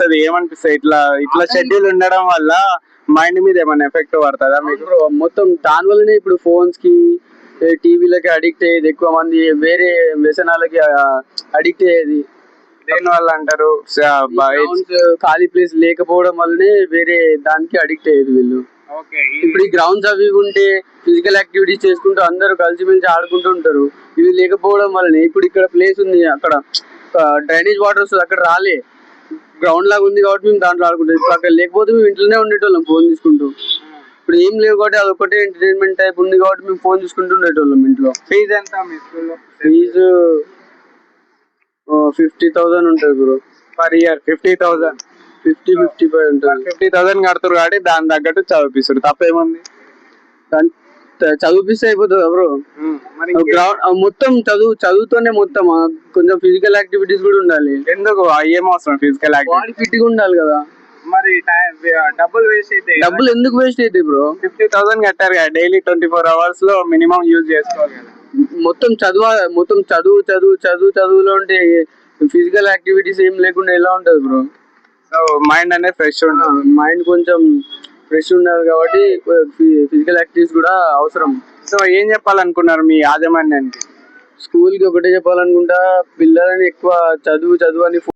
అనిపిస్తది ఏమనిపిస్తుంది? ఇట్లా ఇట్లా షెడ్యూల్ ఉండడం వల్ల మైండ్ మీద ఏమైనా ఎఫెక్ట్ పడుతుందా మీకు? మొత్తం దాని వల్లనే ఇప్పుడు ఫోన్స్కి టీవీలకి అడిక్ట్ అయ్యేది ఎక్కువ మంది వేరే వ్యసనాలకి అడిక్ట్ అయ్యేది. దేని వల్ల అంటారు? ఖాళీ ప్లేస్ లేకపోవడం వల్లనే వేరే దానికి అడిక్ట్ అయ్యేది వీళ్ళు. ఇప్పుడు ఈ గ్రౌండ్స్ అవి ఉంటే ఫిజికల్ యాక్టివిటీస్ చేసుకుంటూ అందరూ కలిసిమెలిసి ఆడుకుంటూ ఉంటారు. ఇవి లేకపోవడం వల్లనే ఇప్పుడు ఇక్కడ ప్లేస్ ఉంది అక్కడ డ్రైనేజ్ వాటర్ వస్తుంది అక్కడ రాలే. గ్రౌండ్ లాగా ఉంది కాబట్టి మేము దాంట్లో ఆడుకుంటాం. ఇప్పుడు అక్కడ లేకపోతే మేము ఇంట్లోనే ఉండేటోళ్ళం ఫోన్ తీసుకుంటూ. ఇప్పుడు ఏం లేవు కాబట్టి అదొకటే ఎంటర్టైన్మెంట్ టైప్ ఉంది కాబట్టి మేము ఫోన్ చూసుకుంటూ ఉండేటోళ్ళం ఇంట్లో. ఫీజు ఎంత మీ స్కూల్లో ఫీజు ఫిఫ్టీ థౌసండ్ ఉంటుంది bro. Per year fifty thousand fifty fifty five ఉంటుంది ఫిఫ్టీ థౌసండ్ కడుతురు కాబట్టి దాని తగ్గట్టు చదివిపిస్తారు. తప్పేముంది? దాన్- చదివిపిస్తే అయిపోతుందా బ్రో మరి గ్రౌండ్ మొత్తం చదువు చదువుతోనే మొత్తం కొంచెం ఫిజికల్ యాక్టివిటీస్ కూడా ఉండాలి. ఎందుకు? ఏం అవసరం ఫిజికల్ బాడీ ఫిట్గా ఉండాలి కదా. మరి డబ్బులు వేస్ట్ అయితే డబ్బులు ఎందుకు వేస్ట్ అయితే బ్రో? ఫిఫ్టీ థౌసండ్ కట్టారు కదా డైలీ ట్వంటీ ఫోర్ అవర్స్లో మినిమం యూజ్ చేసుకోవాలి కదా. మొత్తం చదువు మొత్తం చదువు చదువు చదువు చదువులో ఉంటే ఫిజికల్ యాక్టివిటీస్ ఏం లేకుండా ఎలా ఉంటది బ్రో? సో మైండ్ అనేది ఫ్రెష్ ఉంటుంది. మైండ్ కొంచెం ఫ్రెష్ ఉండాలి కాబట్టి ఫిజికల్ యాక్టివిటీస్ కూడా అవసరం. సో ఏం చెప్పాలనుకున్నారు మీ యాజమాన్యానికి? స్కూల్కి ఒకటే చెప్పాలనుకుంటా పిల్లలని ఎక్కువ చదువు చదువు అని